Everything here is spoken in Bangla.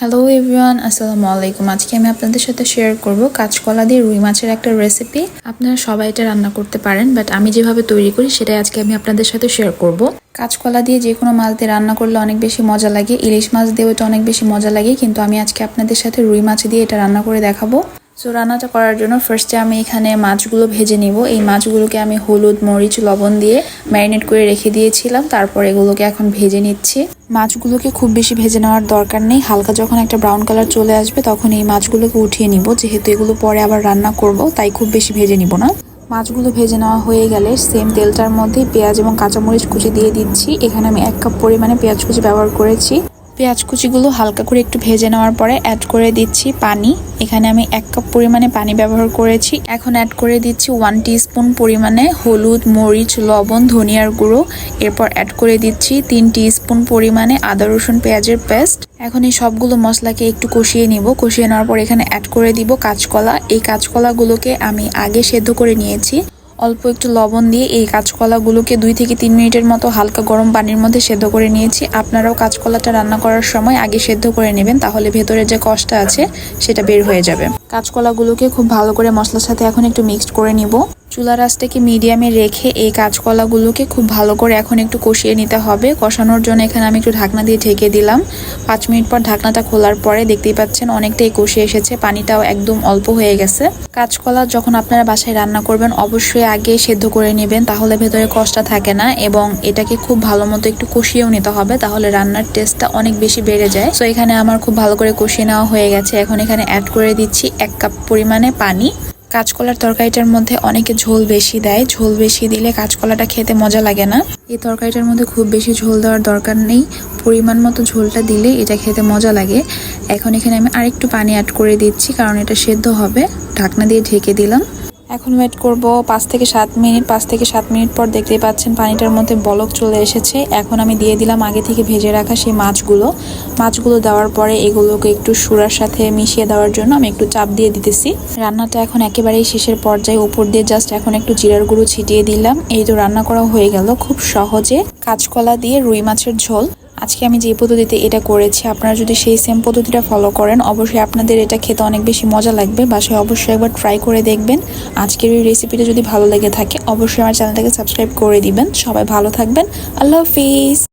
হ্যালো এভরিওয়ান আসসালামু আলাইকুম আজকে আমি আপনাদের সাথে শেয়ার করব কাঁচকলা দিয়ে রুই মাছের একটা রেসিপি আপনারা সবাই এটা রান্না করতে পারেন বাট আমি যেভাবে তৈরি করি সেটাই আজকে আমি আপনাদের সাথে শেয়ার করব। কাঁচকলা দিয়ে যে কোনো মাছ দিয়ে রান্না করলে অনেক বেশি মজা লাগে। ইলিশ মাছ দিয়েও এটা অনেক বেশি মজা লাগে, কিন্তু আমি আজকে আপনাদের সাথে রুই মাছ দিয়ে এটা রান্না করে দেখাবো। সো রান্নাটা করার জন্য ফার্স্টে আমি এখানে মাছগুলো ভেজে নিব। এই মাছগুলোকে আমি হলুদ, মরিচ, লবণ দিয়ে ম্যারিনেট করে রেখে দিয়েছিলাম। তারপর এগুলোকে এখন ভেজে নিচ্ছি। মাছগুলোকে খুব বেশি ভেজে নেওয়ার দরকার নেই। হালকা যখন একটা ব্রাউন কালার চলে আসবে, তখন এই মাছগুলোকে উঠিয়ে নিব। যেহেতু এগুলো পরে আবার রান্না করব, তাই খুব বেশি ভেজে নিব না। মাছগুলো ভেজে নেওয়া হয়ে গেলে সেম তেলটার মধ্যে পেঁয়াজ এবং কাঁচামরিচ কুচি দিয়ে দিচ্ছি। এখানে আমি এক কাপ পরিমাণে পেঁয়াজ কুচি ব্যবহার করেছি। পেঁয়াজ কুচিগুলো হালকা করে একটু ভেজে নেওয়ার পরে অ্যাড করে দিচ্ছি পানি। এখানে আমি এক কাপ পরিমাণে পানি ব্যবহার করেছি। এখন অ্যাড করে দিচ্ছি ওয়ান স্পুন পরিমাণে হলুদ, মরিচ, লবণ, ধনিয়ার গুঁড়ো। এরপর অ্যাড করে দিচ্ছি তিন স্পুন পরিমাণে আদা, রসুন, পেঁয়াজের পেস্ট। এখন এই সবগুলো মশলাকে একটু কষিয়ে নিব। কষিয়ে নেওয়ার পর এখানে অ্যাড করে দিব কাঁচকলা। এই কাঁচকলাগুলোকে আমি আগে সেদ্ধ করে নিয়েছি। অল্প একটু লবণ দিয়ে এই কাঁচকলাগুলোকে দুই থেকে তিন মিনিটের মতো হালকা গরম পানির মধ্যে সেদ্ধ করে নিয়েছি। আপনারাও কাঁচকলাটা রান্না করার সময় আগে সেদ্ধ করে নেবেন, তাহলে ভেতরে যে কষ্টটা আছে সেটা বের হয়ে যাবে। কাঁচকলাগুলোকে খুব ভালো করে মশলার সাথে এখন একটু মিক্সড করে নিব। চুলা রাসটাকে মিডিয়ামে রেখে এই কাঁচকলাগুলোকে খুব ভালো করে এখন একটু কষিয়ে নিতে হবে। কষানোর জন্য এখানে আমি একটু ঢাকনা দিয়ে ঢেকে দিলাম। পাঁচ মিনিট পর ঢাকনাটা খোলার পরে দেখতেই পাচ্ছেন অনেকটাই কষিয়ে এসেছে, পানিটাও একদম অল্প হয়ে গেছে। কাঁচকলা যখন আপনারা বাসায় রান্না করবেন, অবশ্যই আগে সেদ্ধ করে নেবেন, তাহলে ভেতরে কষ্টটা থাকে না এবং এটাকে খুব ভালো মতো একটু কষিয়েও নিতে হবে, তাহলে রান্নার টেস্টটা অনেক বেশি বেড়ে যায়। তো এখানে আমার খুব ভালো করে কষিয়ে নেওয়া হয়ে গেছে। এখন এখানে অ্যাড করে দিচ্ছি এক কাপ পরিমাণে পানি। কাঁচকলার তরকারিটার মধ্যে অনেকে ঝোল বেশি দেয়। ঝোল বেশি দিলে কাঁচকলাটা খেতে মজা লাগে না। এই তরকারিটার মধ্যে খুব বেশি ঝোল দেওয়ার দরকার নেই। পরিমাণ মতো ঝোলটা দিলে এটা খেতে মজা লাগে। এখন এখানে আমি আরেকটু পানি অ্যাড করে দিচ্ছি, কারণ এটা সেদ্ধ হবে। ঢাকনা দিয়ে ঢেকে দিলাম। এখন ওয়েট করব পাঁচ থেকে সাত মিনিট, পাঁচ থেকে সাত মিনিট পর দেখতেই পাচ্ছেন পানিটার মধ্যে বলক চলে এসেছে। এখন আমি দিয়ে দিলাম আগে থেকে ভেজে রাখা সেই মাছগুলো। মাছগুলো দেওয়ার পরে এগুলোকে একটু সুরার সাথে মিশিয়ে দেওয়ার জন্য আমি একটু চাপ দিয়ে দিতেছি। রান্নাটা এখন একেবারেই শেষের পর্যায়ে। উপর দিয়ে জাস্ট এখন একটু জিরার গুঁড়ো ছিটিয়ে দিলাম। এই তো রান্না করা হয়ে গেল খুব সহজে। কাঁচকলা দিয়ে রুই মাছের ঝোল। আজকে আমি যে পদ্ধতিতে এটা করেছি, আপনারা যদি সেই সেম পদ্ধতিটা ফলো করেন, অবশ্যই আপনাদের এটা খেতে অনেক বেশি মজা লাগবে। বাসায় অবশ্যই একবার ট্রাই করে দেখবেন। আজকের এই রেসিপিটা যদি ভালো লেগে থাকে, অবশ্যই আমার চ্যানেলটাকে সাবস্ক্রাইব করে দিবেন। সবাই ভালো থাকবেন। আল্লাহ হাফিজ।